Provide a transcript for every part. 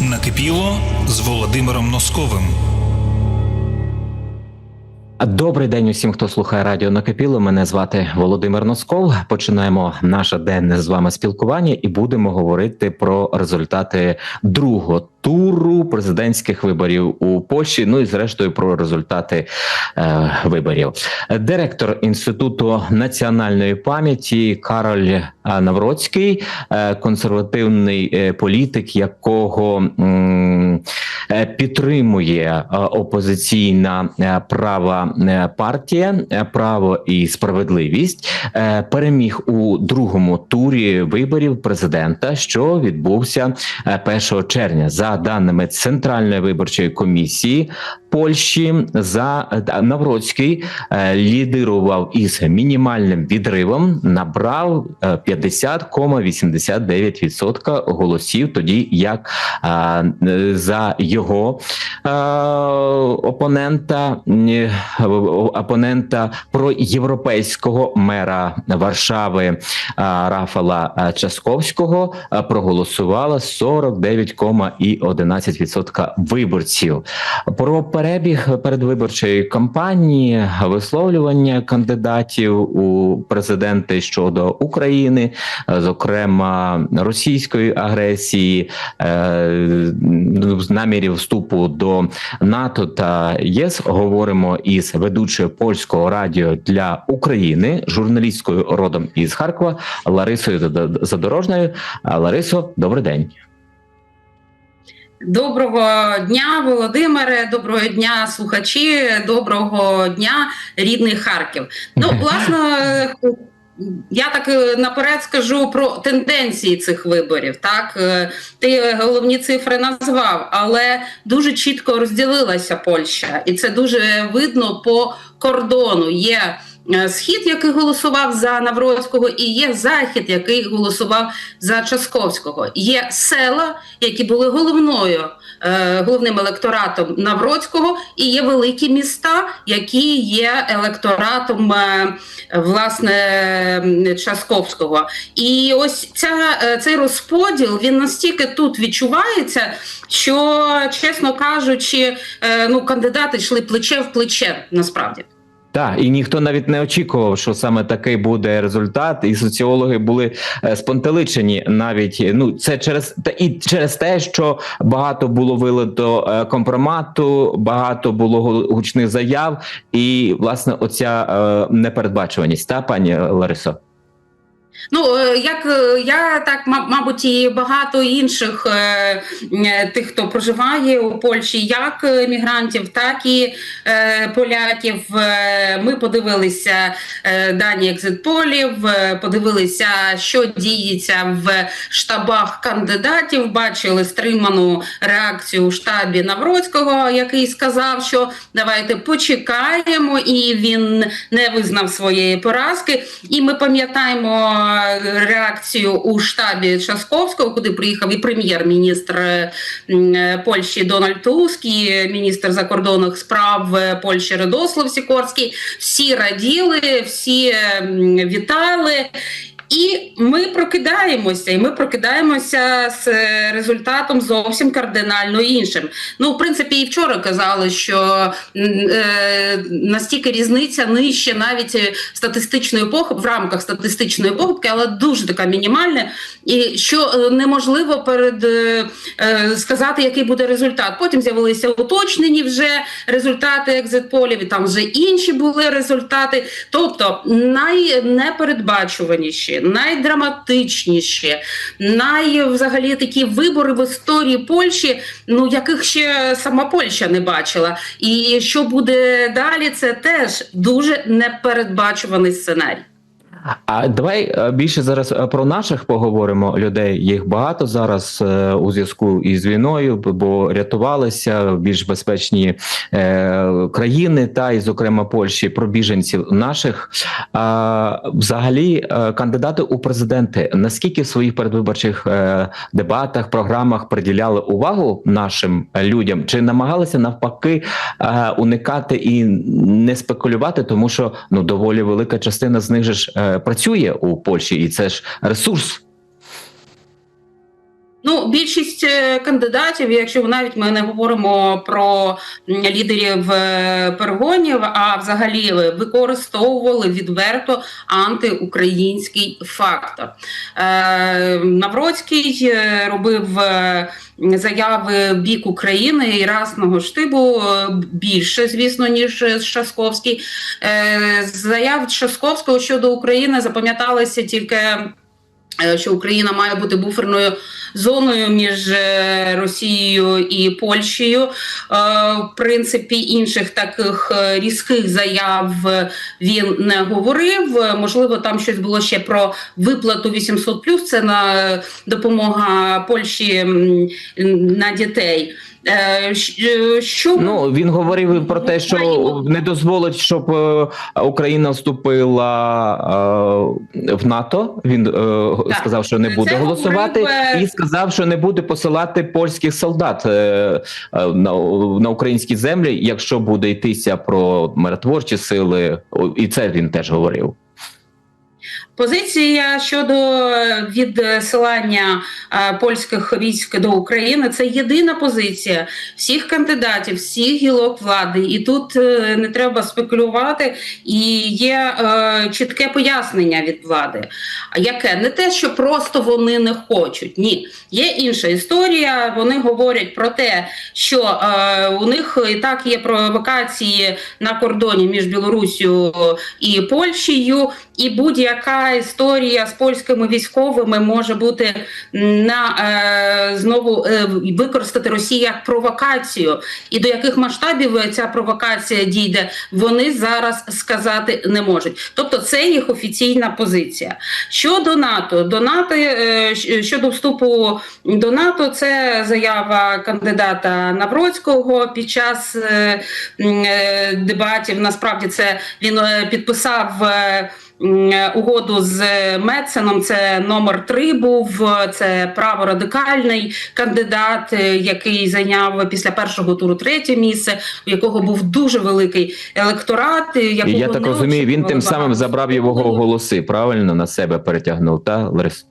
Накипіло з Володимиром Носковим. Добрий день усім, хто слухає радіо Накипіло. Мене звати Володимир Носков. Починаємо наше денне з вами спілкування і будемо говорити про результати другого туру президентських виборів у Польщі. Ну і зрештою про результати е, виборів. Директор інституту національної пам'яті Кароль е, Навроцький, е, консервативний е, політик, якого е, підтримує е, опозиційна права партія право і справедливість е, переміг у другому турі виборів президента, що відбувся е, 1 червня, за даними Центральної виборчої комісії Польщі. За е, Навроцький е, лідирував із мінімальним відривом, набрав е, 50,89% голосів, тоді як е, за його е, опонента е, опонента проєвропейського мера Варшави е, Рафала е, Часковського е, проголосувало 49,11% виборців. Про перебіг передвиборчої кампанії, висловлювання кандидатів у президенти щодо України, е, зокрема російської агресії, е, намірів вступу до НАТО та ЄС, говоримо із ведучою польського радіо для України, журналісткою родом із Харкова Ларисою Задорожною. Ларисо, добрий день. Доброго дня, Володимире. Доброго дня, слухачі. Доброго дня, рідний Харків. Ну, власне, я так е, наперед скажу про тенденції цих виборів. Так, Е, ти головні цифри назвав, але дуже чітко розділилася Польща, і це дуже видно по кордону. Є схід, який голосував за Навроцького, і є захід, який голосував за Часковського. Є села, які були головною. е, Головним електоратом Навроцького і є великі міста, які є електоратом е, власне Часковського. І ось ця, е, цей розподіл він настільки тут відчувається, що, чесно кажучи, е, ну кандидати йшли плече в плече насправді. Так, і ніхто навіть не очікував, що саме такий буде результат, і соціологи були е, спонтеличені навіть ну це через та і через те, що багато було вилито е, компромату, багато було гучних заяв, і власне оця е, непередбачуваність, та пані Ларисо. Ну, е, як е, я так, ма- мабуть, і багато інших е, тих, хто проживає у Польщі, як мігрантів, так і поляків. Ми подивилися дані екзитполів, подивилися, що діється в штабах кандидатів. Бачили стриману реакцію у штабі Навроцького, який сказав, що давайте почекаємо, і він не визнав своєї поразки. І ми пам'ятаємо реакцію у штабі Часковського, куди приїхав і прем'єр-міністр е, е, Польщі Дональд Туск, і міністр закордонних справ е, Польщі Радослав Сікорський. Всі раділи, всі вітали. І ми прокидаємося, і ми прокидаємося з результатом зовсім кардинально іншим. Ну, в принципі, і вчора казали, що е, настільки різниця нижче навіть е, статистичної похиб в рамках статистичної похибки, але дуже така мінімальна, і що е, неможливо перед е, е, сказати, який буде результат. Потім з'явилися уточнені вже результати екзитполів, і там вже інші були результати. Тобто найнепередбачуваніші, найдраматичніші, най взагалі такі вибори в історії Польщі, ну яких ще сама Польща не бачила. І що буде далі, це теж дуже непередбачуваний сценарій. А давай е, більше зараз е, про наших поговоримо людей. Їх багато зараз е, у зв'язку із війною, бо рятувалися більш безпечні країни, та і зокрема Польщі, про біженців наших. Взагалі, кандидати у президенти наскільки в своїх передвиборчих дебатах, програмах приділяли увагу нашим людям, чи намагалися навпаки уникати і не спекулювати, тому що ну доволі велика частина з них же ж працює у Польщі, і це ж ресурс. Ну, більшість е, кандидатів, якщо навіть ми не говоримо про лідерів е, перегонів, а взагалі використовували відверто антиукраїнський фактор. Е, Навроцький робив заяви бік України і разного штибу більше, звісно, ніж Шасковський. Заяв Шасковського щодо України запам'яталися тільки. Що Україна має бути буферною зоною між е, Росією і Польщею. Е, В принципі, інших таких е, різких заяв він не говорив. Можливо, там щось було ще про виплату 800+, це на допомога Польщі на дітей. Е, щ- Що Ну він говорив про те, що не дозволить, щоб е, Україна вступила е, в НАТО. Він е, Так. сказав, що не буде говорив, голосувати, е, і сказав, що не буде посилати польських солдат е, е, на українські землі, якщо буде йтися про миротворчі сили. І це він теж говорив. Позиція щодо е, відсилання е, польських військ до України це єдина позиція всіх кандидатів, всіх гілок влади. І тут е, не треба спекулювати. І є е, чітке пояснення від влади. Яке не те, що просто вони не хочуть. Ні, є інша історія. Вони говорять про те, що е, у них і так є провокації на кордоні між Білорусію і Польщею, і будь-яка історія з польськими військовими може бути на е, знову е, використати Росію як провокацію. І до яких масштабів ця провокація дійде, вони зараз сказати не можуть. Тобто, це їх офіційна позиція. Щодо НАТО, до НАТО е, щодо вступу до НАТО, це заява кандидата Навроцького під час е, е, дебатів. Насправді це він е, підписав. е, Угоду з Меценом це номер три був. Це праворадикальний кандидат, е, який зайняв після першого туру третє місце, у якого був дуже великий електорат. е, Якого я так розумію, він тим самим забрав його голоси. Правильно на себе перетягнув, та Ларис?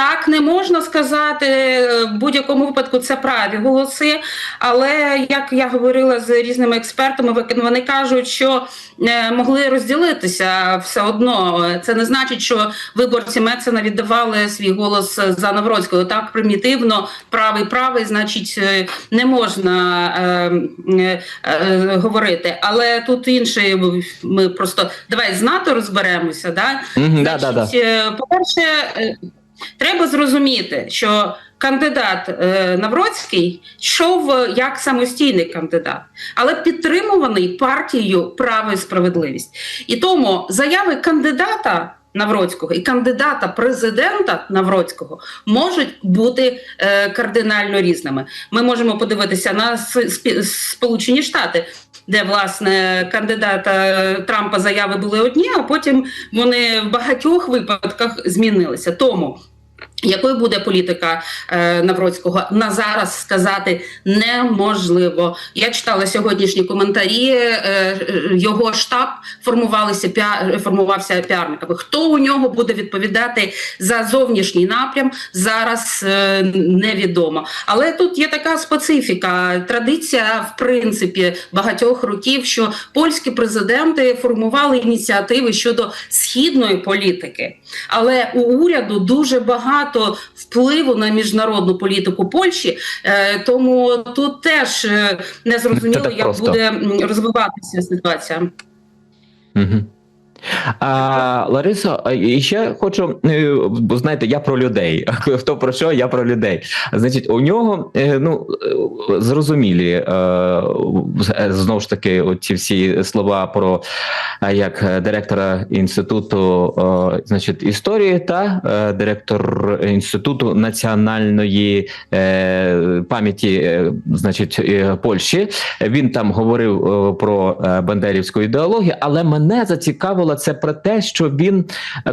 Так, не можна сказати е, в будь-якому випадку це праві голоси. Але як я говорила з різними експертами, вони кажуть, що е, могли розділитися все одно. Це не значить, що виборці Мецена віддавали свій голос за Навроцького. Так примітивно, правий правий, значить, е, не можна е, е, е, говорити. Але тут інше, ми просто давай з НАТО розберемося. Да? Мгм, да, да, да. Е, По-перше, е, треба зрозуміти, що кандидат е, Навроцький йшов е, як самостійний кандидат, але підтримуваний партією право і справедливість. І тому заяви кандидата. Навроцького і кандидата президента Навроцького можуть бути е, кардинально різними. Ми можемо подивитися на Сполучені Штати, де власне кандидата е, Трампа заяви були одні, а потім вони в багатьох випадках змінилися. Тому якою буде політика е, Навроцького на зараз сказати неможливо. Я читала сьогоднішні коментарі. Е, його штаб формувалися піа- формувався піарниками. Хто у нього буде відповідати за зовнішній напрям, зараз е, невідомо. Але тут є така специфіка, традиція, в принципі, багатьох років, що польські президенти формували ініціативи щодо східної політики. Але у уряду дуже багато впливу на міжнародну політику Польщі, е, тому тут теж е, не зрозуміло, як просто. буде розвиватися ситуація. Угу. А, Ларисо, ще хочу, е, бо знаєте, я про людей. Хто про що, я про людей. Значить, у нього е, ну е, зрозумілі знову ж таки, ці всі слова про як директора інституту, значить, історії та директор інституту національної пам'яті, значить, Польщі. Він там говорив про бандерівську ідеологію, але мене зацікавило це про те, що він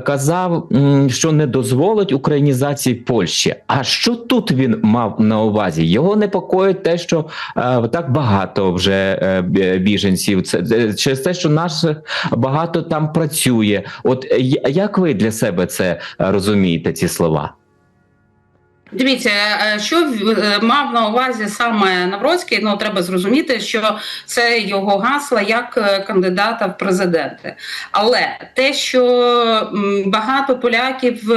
казав, що не дозволить українізації Польщі. А що тут він мав на увазі? Його непокоїть те, що е, так багато вже е, біженців. Це через те, що наших багато там працює. От як ви для себе це розумієте, ці слова? Дивіться, е, що е, мав на увазі саме Навроцький, ну треба зрозуміти, що це його гасла як е, кандидата в президенти. Але те, що багато поляків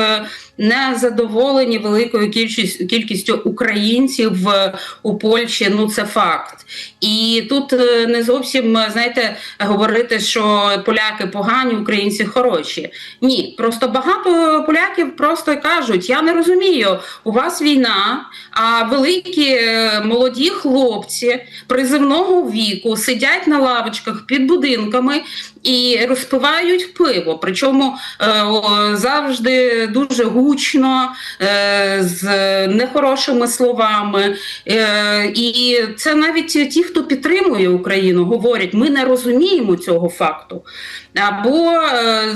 не задоволені великою кількістю, кількістю українців у Польщі, ну це факт. І тут е, не зовсім е, знаєте говорити, що поляки погані, українці хороші. Ні, просто багато поляків просто кажуть: я не розумію, у вас війна, а великі е, молоді хлопці призивного віку сидять на лавочках під будинками і розпивають пиво. Причому е, завжди дуже гучно, е, з нехорошими словами. Е, і це навіть ті, хто підтримує Україну, говорять: ми не розуміємо цього факту. Або,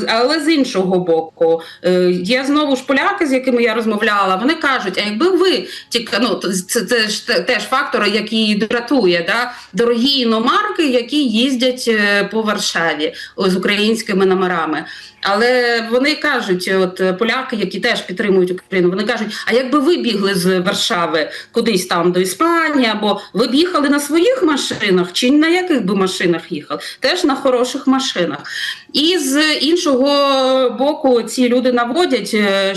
але з іншого боку, є знову ж поляки, з якими я розмовляла. Вони кажуть: а якби ви тільки ну це, це ж теж фактор, який дратує, да? дорогі іномарки, які їздять по Варшаві з українськими номерами. Але вони кажуть, от е, поляки, які теж підтримують Україну, вони кажуть: а якби ви бігли з Варшави кудись там до Іспанії, або ви б їхали на своїх машинах, чи на яких би машинах їхали? Теж на хороших машинах. І з іншого боку, ці люди наводять е,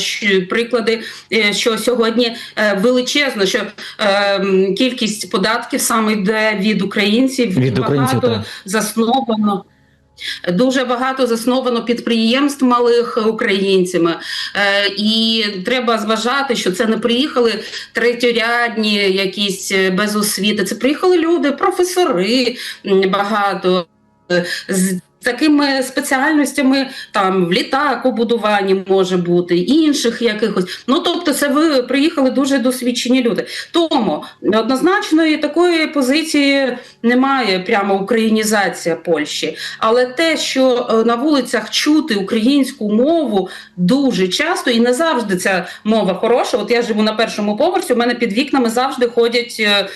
приклади, е, що сьогодні величезно, що е, кількість податків саме йде від українців, Від українців, багато так. засновано. Дуже багато засновано підприємств малих українцями, Е, і треба зважати, що це не приїхали третьорядні, якісь е, без освіти. Це приїхали люди, професори багато е, з такими спеціальностями, там в літакобудуванні може бути, інших якихось. Ну тобто, це ви приїхали дуже досвідчені люди. Тому однозначної такої позиції немає прямо українізація Польщі. Але те, що е, на вулицях чути українську мову дуже часто, і не завжди ця мова хороша. От я живу на першому поверсі, у мене під вікнами завжди ходять е,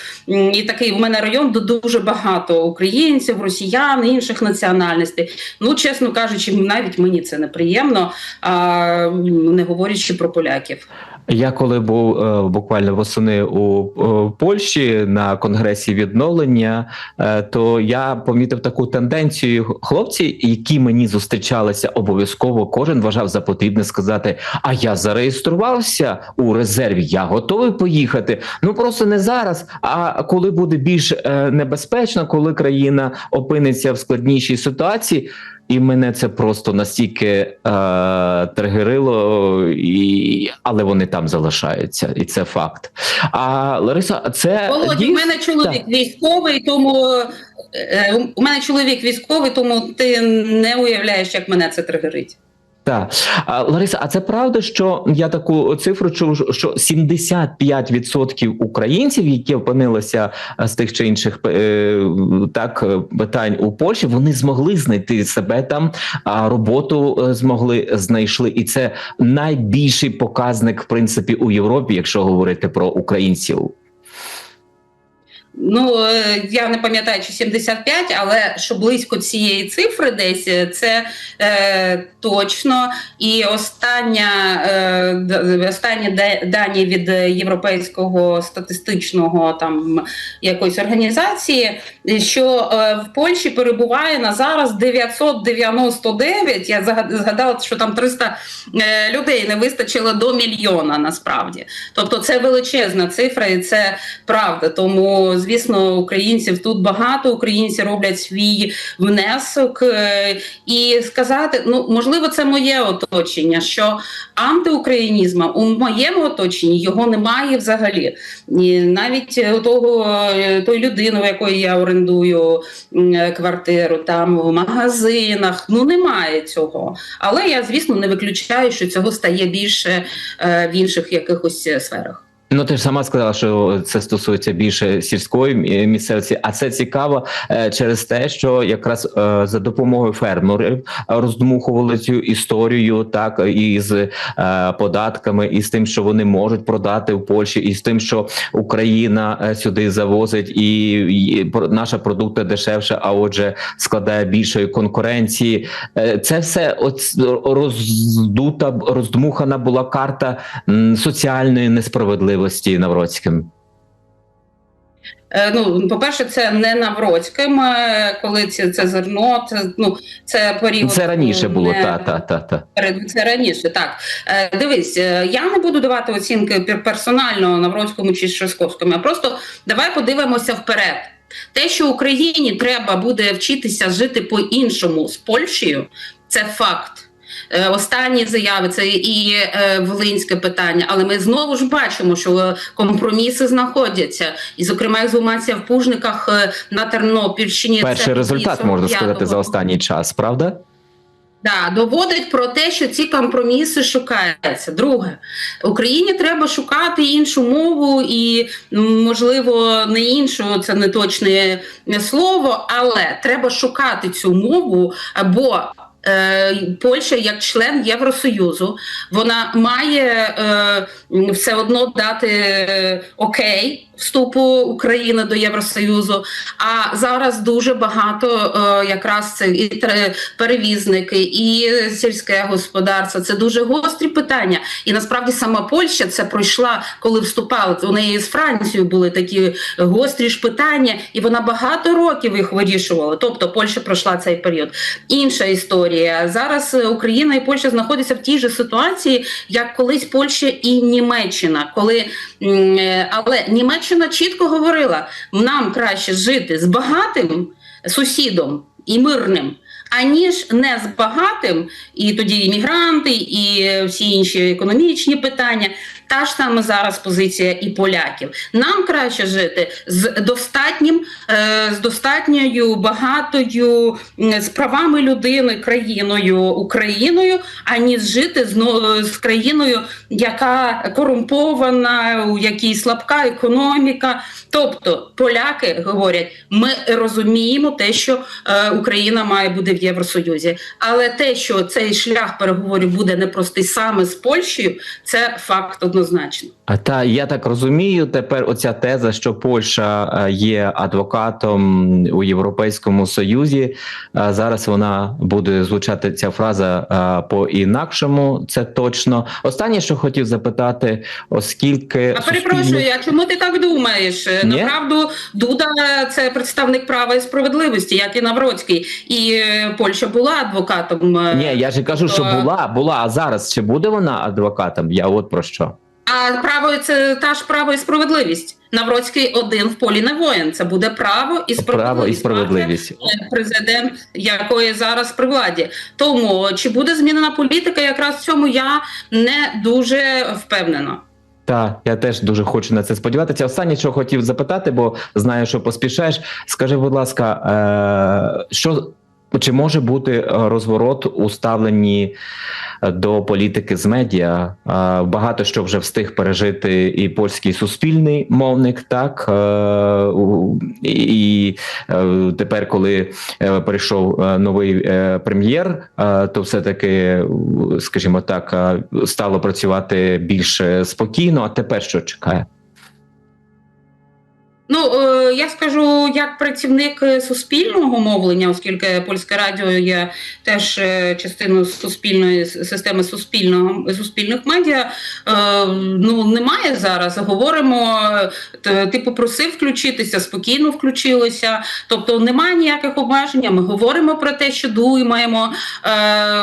і такий у мене район, де дуже багато українців, росіян, інших національностей. Ну, чесно кажучи, навіть мені це неприємно, а не говорячи про поляків. Я коли був е, буквально восени у е, Польщі на конгресі відновлення, е, то я помітив таку тенденцію. Хлопці, які мені зустрічалися, обов'язково кожен вважав за потрібне сказати: А я зареєструвався у резерві, я готовий поїхати. Ну просто не зараз. А коли буде більш небезпечно, коли країна опиниться в складнішій ситуації. І мене це просто настільки е, тригерило, і, але вони там залишаються, і це факт. А Лариса, це Володь, у мене чоловік Так. військовий, тому е, у мене чоловік військовий, тому ти не уявляєш, як мене це тригерить. Так. Лариса, а це правда, що я таку цифру чув, що 75% українців, які опинилися е, з тих чи інших е, так е, питань у Польщі, вони змогли знайти себе там, а роботу змогли знайшли, і це найбільший показник, в принципі, у Європі, якщо говорити про українців. Ну е, я не пам'ятаю, чи 75, але що близько цієї цифри, десь е, це е, точно. І остання е, останні дані від Європейського статистичного там якоїсь організації, що е, в Польщі перебуває на зараз 999. Я згадала, що там 300 е, людей не вистачило до мільйона насправді. Тобто це величезна цифра, і це правда. Тому, звісно, українців тут багато. Українці роблять свій внесок. е, І сказати, ну можливо, це моє оточення, що антиукраїнізму у моєму оточенні його немає взагалі. І навіть того е, той людини, у якої я орендую е, квартиру, там в магазинах, ну немає цього. Але я, звісно, не виключаю, що цього стає більше в інших якихось сферах. Ну, ти ж сама сказала, що це стосується більше сільської мі- місцевості, а це цікаво е, через те, що якраз е, за допомогою фермерів роздмухували цю історію, так і з е, податками, і з тим, що вони можуть продати в Польщі, і з тим, що Україна сюди завозить, і, наша продукти дешевше, а отже, складає більшої конкуренції. Це все роздута, роздмухана була карта соціальної несправедливості. Справедливості Навроцьким? Е, Ну, по-перше, це не Навроцьким, е, коли це, це зерно, це, ну, це період. Це раніше було не- та та та та. Це раніше, так Е, дивись, я не буду давати оцінки пер- персонально Навроцькому чи Шишковському, а просто давай подивимося вперед. Те, що Україні треба буде вчитися жити по-іншому з Польщею, це факт. Е, Останні заяви це і е, волинське питання, але ми знову ж бачимо, що е, компроміси знаходяться, і зокрема ексгумація в Пужниках на Тернопільщині. Перший це результат можна сказати за останній час, правда? Да, доводить про те, що ці компроміси шукаються. Друге, Україні треба шукати іншу мову, і можливо не іншу, це не точне слово, але треба шукати цю мову, бо Польща як член Євросоюзу, вона має е, все одно дати е, окей вступу України до Євросоюзу. А зараз дуже багато е, якраз це і перевізники, і сільське господарство. Це дуже гострі питання. І насправді сама Польща це пройшла, коли вступала. У неї з Францією були такі гострі ж питання, і вона багато років їх вирішувала. Тобто Польща пройшла цей період. Інша історія зараз е, Україна і Польща знаходяться в тій же ситуації, як колись Польща і Німеччина, коли е, але Німеччина чітко говорила: нам краще жити з багатим сусідом і мирним. Аніж не з багатим, і тоді іммігранти, і всі інші економічні питання. Та ж саме зараз позиція і поляків. Нам краще жити з достатнім, е, з достатньою багатою з правами людини країною Україною, аніж жити з, з країною, яка корумпована, у якій слабка економіка. Тобто поляки говорять, ми розуміємо те, що е, Україна має бути в Євросоюзі, але те, що цей шлях переговорів буде непростий саме з Польщею, це факт однозначно. А та я так розумію, тепер оця теза, що Польща е, є адвокатом у Європейському Союзі. е, Зараз вона буде звучати ця фраза е, по-інакшому. Це точно. Останнє, що хотів запитати, оскільки А перепрошую, а чому ти так думаєш? Ні? Направду, Дуда це представник права і справедливості, як і Навроцький, і Польща була адвокатом. ні, я ж кажу, що була, була. А зараз чи буде вона адвокатом? Я от про що. А право це та ж право і справедливість. Навроцький один в полі не воїн. Це буде право і справедливість. Право і справедливість. Президент, якої зараз при владі. Тому чи буде змінена політика, якраз в цьому я не дуже впевнена. Так, я теж дуже хочу на це сподіватися. Останнє, що хотів запитати, бо знаю, що поспішаєш. Скажи, будь ласка, е, що чи може бути е, розворот у ставленні е, до політики з медіа? Е, Багато що вже встиг пережити і польський суспільний мовник, так і тепер, коли прийшов новий прем'єр, то все таки, скажімо так, стало працювати більш спокійно. А тепер що чекає? Ну е, я скажу як працівник е, суспільного мовлення, оскільки польське радіо є теж е, частиною суспільної системи суспільного суспільних медіа. Ну немає зараз. Говоримо, ти попросив включитися, спокійно включилися. Тобто немає ніяких обмежень. Ми говоримо про те, що думаємо.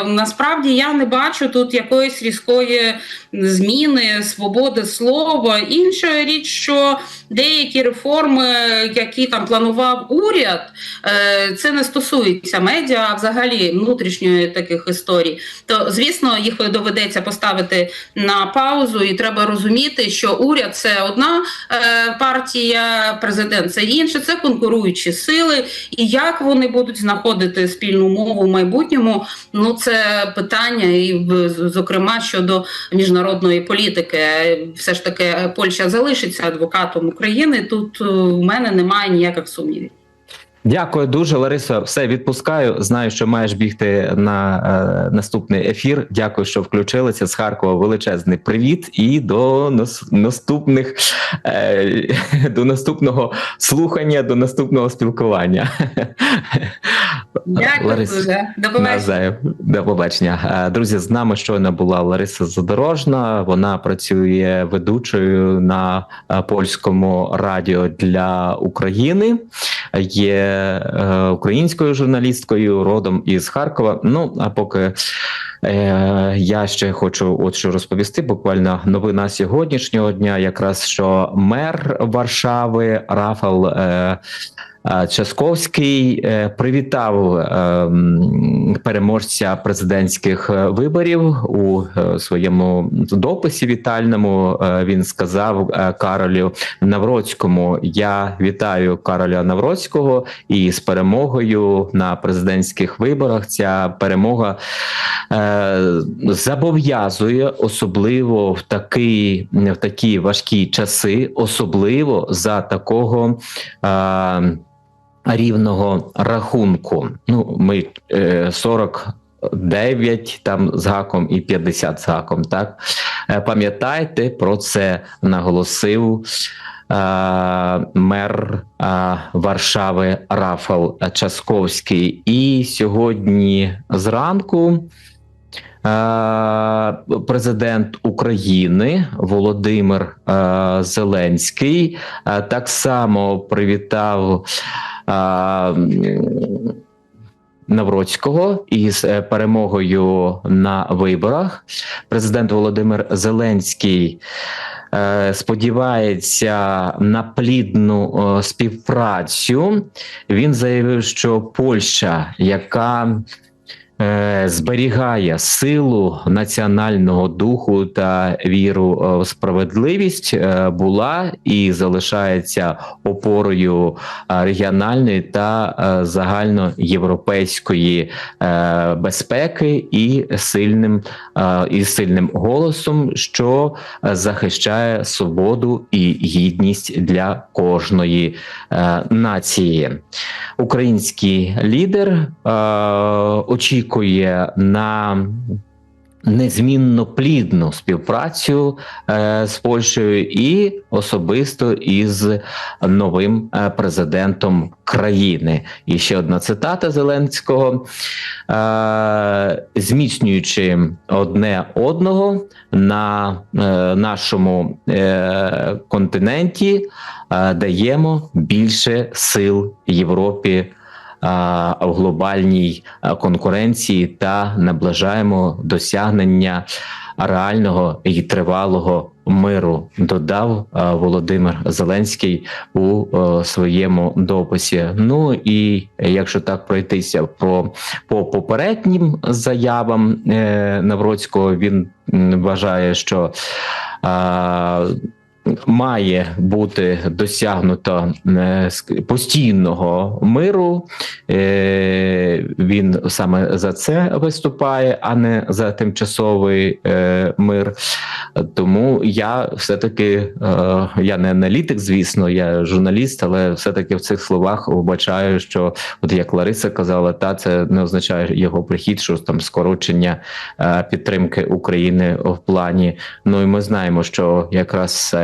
Насправді я не бачу тут якоїсь різкої зміни, свободи слова. Інша річ, що деякі реформи, які там планував уряд, е, це не стосується медіа, а взагалі внутрішньої таких історій. То звісно, їх доведеться поставити на паузу, і треба розуміти, що уряд це одна е, партія, президент це інша, це конкуруючі сили. І як вони будуть знаходити спільну мову в майбутньому, ну це питання, і зокрема щодо міжнародної політики. Все ж таки, Польща залишиться адвокатом України. Тут в мене немає ніяких сумнівів. Дякую дуже, Ларисо. Все відпускаю. Знаю, що маєш бігти на е, наступний ефір. Дякую, що включилися з Харкова. Величезний привіт і до нас- наступних е, до наступного слухання, до наступного спілкування. Дякую Ларис, дуже. До побачення. До побачення. Е, Друзі, з нами щойно була Лариса Задорожна. Вона працює ведучою на е, польському радіо для України. Є е, українською журналісткою, родом із Харкова. Ну а поки. Я ще хочу от що розповісти. Буквально новина сьогоднішнього дня, якраз що мер Варшави Рафал Часковський е, привітав е, переможця президентських е, виборів у е, своєму дописі вітальному. Він сказав Каролю Навроцькому: Я вітаю Кароля Навроцького і з перемогою на президентських виборах. Ця перемога зобов'язує особливо в такі, в такі важкі часи, особливо за такого. Е, Рівного рахунку. Ну, ми е, 49 там з гаком і 50 з гаком. Так Е, пам'ятайте про це наголосив е, мер е, Варшави Рафал Часковський. І сьогодні зранку. Е, Президент України Володимир е, Зеленський е, так само привітав е, Навроцького із е, перемогою на виборах. Президент Володимир Зеленський е, сподівається на плідну співпрацю. Він заявив, що Польща, яка зберігає силу національного духу та віру е, в справедливість, е, була і залишається опорою е, регіональної та е, загальноєвропейської е, безпеки і сильним е, і сильним голосом, що е, захищає свободу і гідність для кожної е, нації. Український лідер е, очікує на незмінно плідну співпрацю е, з Польщею і особисто із новим е, президентом країни. І ще одна цитата Зеленського: е, зміцнюючи одне одного на нашому континенті, даємо більше сил Європі в глобальній конкуренції та наближаємо досягнення реального і тривалого миру, додав Володимир Зеленський у своєму дописі. Ну і якщо так пройтися про по попереднім заявам е, Навроцького, він вважає, що Має бути досягнуто е, постійного миру. Е, Він саме за це виступає, а не за тимчасовий е, мир. Тому я все-таки я не аналітик, звісно, я журналіст, але все-таки в цих словах вбачаю, що от як Лариса казала, та це не означає його прихід, що там скорочення підтримки України в плані. Ну і ми знаємо, що якраз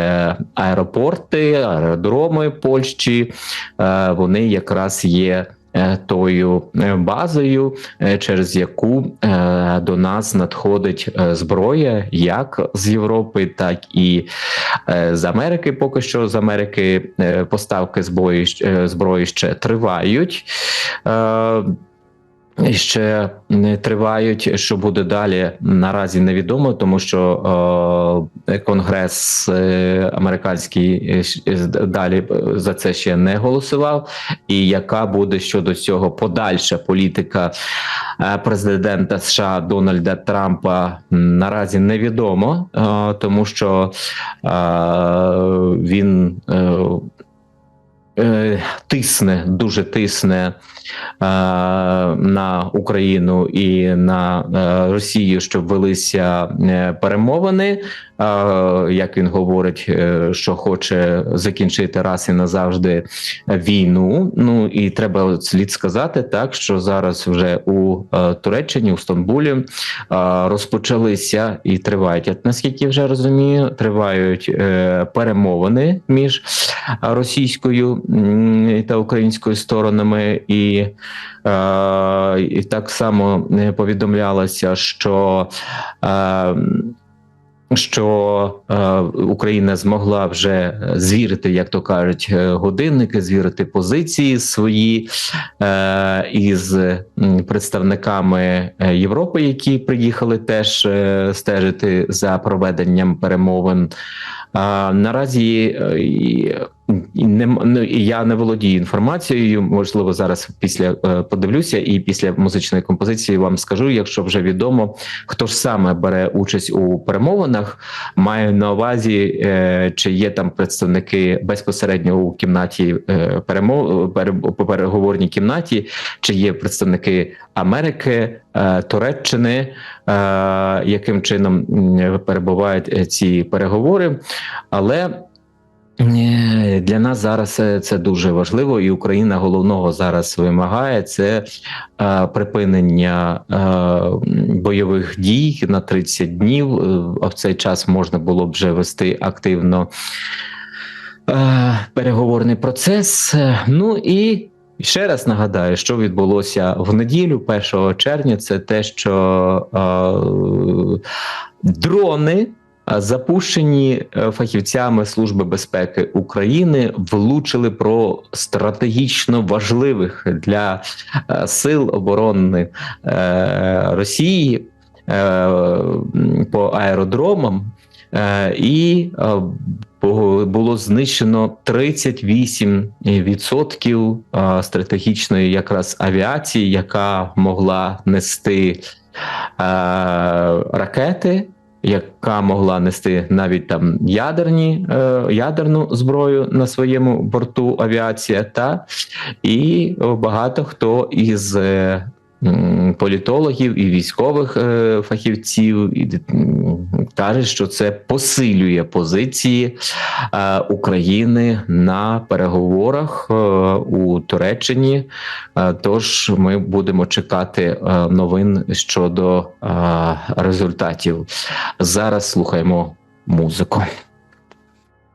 аеропорти, аеродроми Польщі, е, вони якраз є. е, Тою е, базою, через яку до нас надходить зброя, як з Європи, так і з Америки. Поки що з Америки поставки зброї, зброї ще тривають. Ще не тривають, що буде далі. Наразі невідомо, тому що е, Конгрес е, американський е, е, далі е, за це ще не голосував. І яка буде щодо цього подальша політика е, президента США Дональда Трампа наразі невідомо, е, тому що е, він. Е, Тисне, дуже тисне е, на Україну і на е, Росію, щоб велися е, перемовини. Як він говорить, е, що хоче закінчити раз і назавжди війну. Ну і треба слід сказати так, що зараз вже у е, Туреччині, у Стамбулі е, розпочалися і тривають. Я наскільки вже розумію, тривають перемовини між російською та українською сторонами, і, і так само повідомлялося, що. Що е, Україна змогла вже звірити, як то кажуть, е, годинники, звірити позиції свої е, із представниками Європи, які приїхали теж стежити за проведенням перемовин. Наразі не ну, я не володію інформацією. Можливо, зараз після е, подивлюся, і після музичної композиції вам скажу, якщо вже відомо, хто ж саме бере участь у перемовинах. Маю на увазі, е, чи є там представники безпосередньо у кімнаті е, перемов переговорній кімнаті, чи є представники Америки, Туреччини, яким чином перебувають ці переговори, але. Е, Для нас зараз е, це дуже важливо, і Україна головного зараз вимагає це е, припинення е, бойових дій на 30 днів. Е, А в цей час можна було б вже вести активно е, переговорний процес. Е, Ну і ще раз нагадаю, що відбулося в неділю, 1 червня. Це те, що е, дрони. А, Запущені е, фахівцями Служби безпеки України влучили про стратегічно важливих для е, сил оборони е, Росії е, по аеродромам, е, і е, було знищено 38% е, стратегічної якраз авіації, яка могла нести е, ракети. Яка могла нести навіть там ядерні е, ядерну зброю на своєму борту авіація, та? І багато хто із е, політологів і військових е, фахівців і каже, що це посилює позиції е, України на переговорах е, у Туреччині. Тож ми будемо чекати новин щодо результатів. Зараз слухаємо музику.